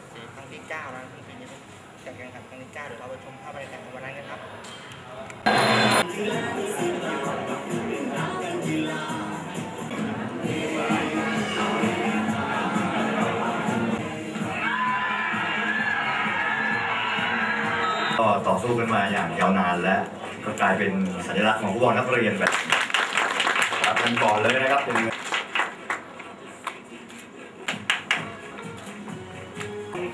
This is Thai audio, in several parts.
ดคนเสีครั้งที่เก้าแล้วซึ่งปีนี้เป็นการแข่งขันครั้งที่เก้าเดี๋ยวเราไปชมภาพบรรยากาศของวันนั้นกันครับก็ต่อสู้กันมาอย่างยาวนานและก็กลายเป็นสัญลักษณ์ของฟุตบอลนักเรียนแบบรับกันก่อนเลยนะครับ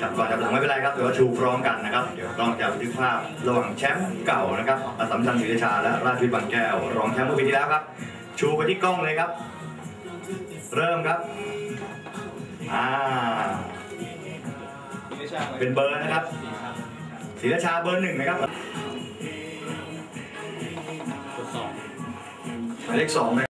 จับก่อนจับหลังไม่เป็นไรครับเดี๋ยวชูพร้อมกันนะครับ เดี๋ยวกล้องจะบันทึกภาพระหว่างแชมป์เก่านะครับอัสสัมชัญศรีราชาและราชวิทย์บางแก้ว รองแชมป์เมื่อปีที่แล้วครับ ชูไปที่กล้องเลยครับ เริ่มครับอ่าเป็นเบอร์นะครับศรีราชาเบอร์หนึ่งนะครับหมายเลขสองนะ